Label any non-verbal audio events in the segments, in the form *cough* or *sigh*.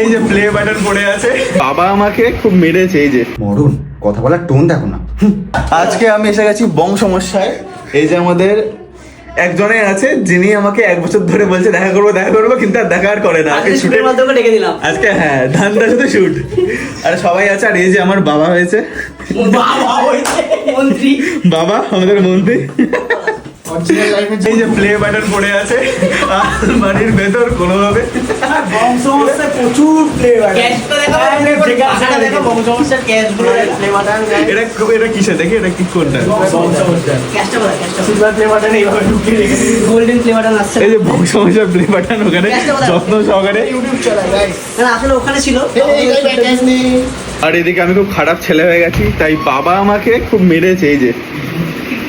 এই যে play button পড়ে আছে। বাবা আমাকে খুব মেরেছে এই যে। মরণ কথা বলার টোন দেখো না। আজকে আমি এসে গেছি বং সমস্যায়। এই যে আমাদের একজনে আছে যিনি আমাকে এক বছর ধরে বলছে দেখা করব দেখা করব কিন্তু আর দেখা আর করে না। আজকে শুটের শুটের মাধ্যমে ডেকে দিলাম। আজকে হ্যাঁ ধান্দা শুধু শুট আর সবাই আছে আর এই যে আমার বাবা হয়েছে। বাবা হয়েছে মন্ত্রী। বাবা আমাদের মন্ত্রী। এই যে প্লে বাটন পড়ে আছে বাড়ির ভেতর কোনোভাবে। প্রচুর এটা এটা কিসে দেখি এটা কি কোনটা? এই যে বং সমস্যার প্লে বাটন ওখানে যত্ন সহকারে। আসলে ওখানে ছিল। আর এদিকে আমি খুব খারাপ ছেলে হয়ে গেছি তাই বাবা আমাকে খুব মেরেছে এই যে।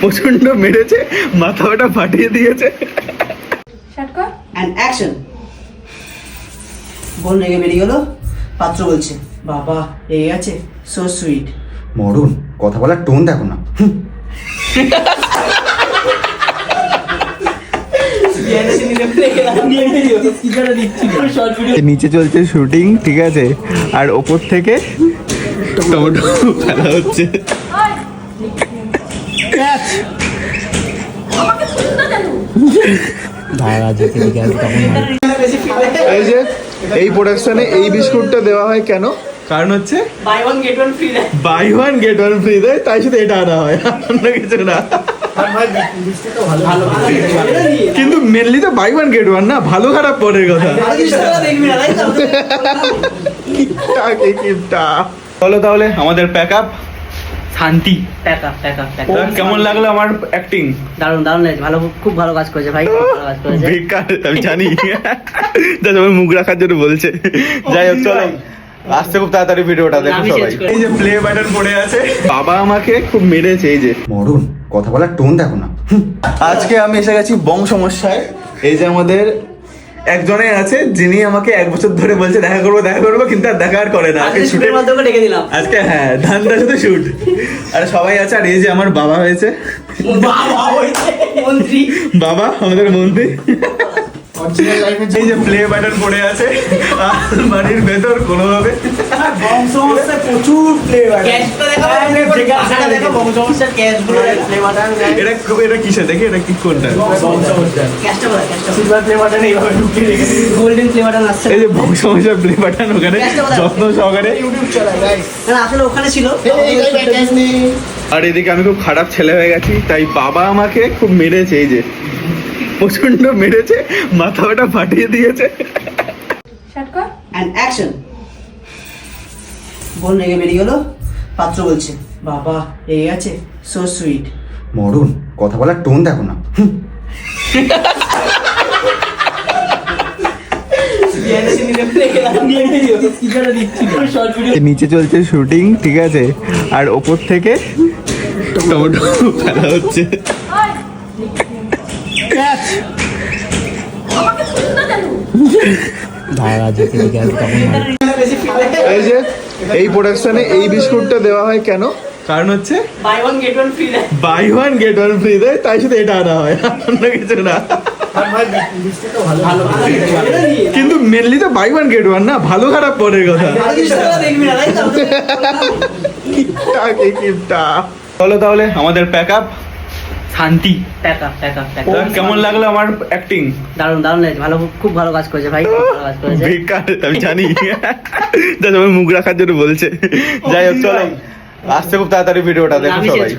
প্রচণ্ড মেরেছে মাথা ওটা ফাটিয়ে দিয়েছে। অ্যান্ড অ্যাকশন বোন রেগে বেরিয়ে গেলো পাত্র বলছে বাবা রেগে গেছে সো সুইট মরণ কথা বলার টোন দেখো না। হুম। নিচে চলছে শুটিং ঠিক আছে? আর ওপর থেকে টমেটো ফেলা হচ্ছে আমাকে শুনতে কেন এই যে এই প্রোডাকশনে এই বিস্কুটটা দেওয়া হয় কেন? কারণ হচ্ছে buy one get one free buy one get one free দেয় তাই শুধু এটা আনা হয় অন্য কিছু না। ভালো ভালো কিন্তু মেনলি তো বাই ওয়ান গেট ওয়ান না ভালো খারাপ পরের কথা। চলো তাহলে আমাদের প্যাক আপ শান্তি। টাকা টাকা টাকা। কেমন লাগল আমার অ্যাক্টিং দারুণ দারুণ লেগেছে। ভালো খুব ভালো কাজ করেছে ভাই খুব ভালো কাজ করেছে। বেকার আমি জানি। *laughs* যা সবাই মুখ রাখার জন্য বলছে। যাই হোক চলো। আসতে খুব তাড়াতাড়ি ভিডিওটা দেখো সবাই। এই যে প্লে বাটন পড়ে আছে। বাবা আমাকে খুব মেরেছে এই যে। মরণ কথা বলার টোন দেখো না। আজকে আমি এসে গেছি বং সমস্যায় এই যে আমাদের একজনে আছে যিনি আমাকে এক বছর ধরে বলছে দেখা করব দেখা করব কিন্তু আর দেখা আর করে না। আজকে শুটের মাধ্যমে ডেকে দিলাম। আজকে হ্যাঁ ধান্দা শুধু শুট আর সবাই আছে আর এই যে আমার বাবা হয়েছে। বাবা মন্ত্রী বাবা আমাদের মন্ত্রী এই যে প্লে বাটন পড়ে আছে আর বাড়ির ভেতর কোনোভাবে। বংশমস্যায় প্রচুর ফ্লেভার ক্যাশটা দেখা টাকাটা দেখা বংশমস্যার এটা এটা কিসে দেখি এটা কি কোনটা? আসছে। এই যে প্লে বাটন ওখানে যত্ন সহকারে। ইউটিউব গাইস আসলে ওখানে ছিল। আর এদিকে আমি খুব খারাপ ছেলে হয়ে গেছি তাই বাবা আমাকে খুব মেরেছে এই যে। প্রচণ্ড মেরেছে মাথা ওটা ফাটিয়ে দিয়েছে। অ্যান্ড অ্যাকশন বোন রেগে বেরিয়ে গেলো। পাত্র বলছে বাবা রেগে গেছে সো সুইট মরণ কথা বলার টোন দেখো না। হুম। নিচে চলছে শুটিং ঠিক আছে? আর ওপর থেকে টমেটো ফেলা হচ্ছে আমাকে শুনতে কেন এই যে এই প্রোডাকশনে এই বিস্কুটটা দেওয়া হয় কেন? কারণ হচ্ছে buy one get one free buy one get one free দেয় তাই শুধু এটা আনা হয় অন্য কিছু না। ভালো ভালো। কিন্তু মেনলি তো বাই ওয়ান গেট ওয়ান না ভালো খারাপ পরের কথা। *laughs* চলো তাহলে আমাদের প্যাক আপ শান্তি। কেমন লাগল আমার অ্যাক্টিং দারুণ দারুণ লাগছে। ভালো খুব ভালো কাজ করেছে ভাই খুব ভালো কাজ করেছে। বেকার আমি জানি। *laughs* যা সবাই মুখ রাখার জন্য বলছে। যাই হোক চলো। আসতে খুব তাড়াতাড়ি ভিডিওটা দেখো সবাই।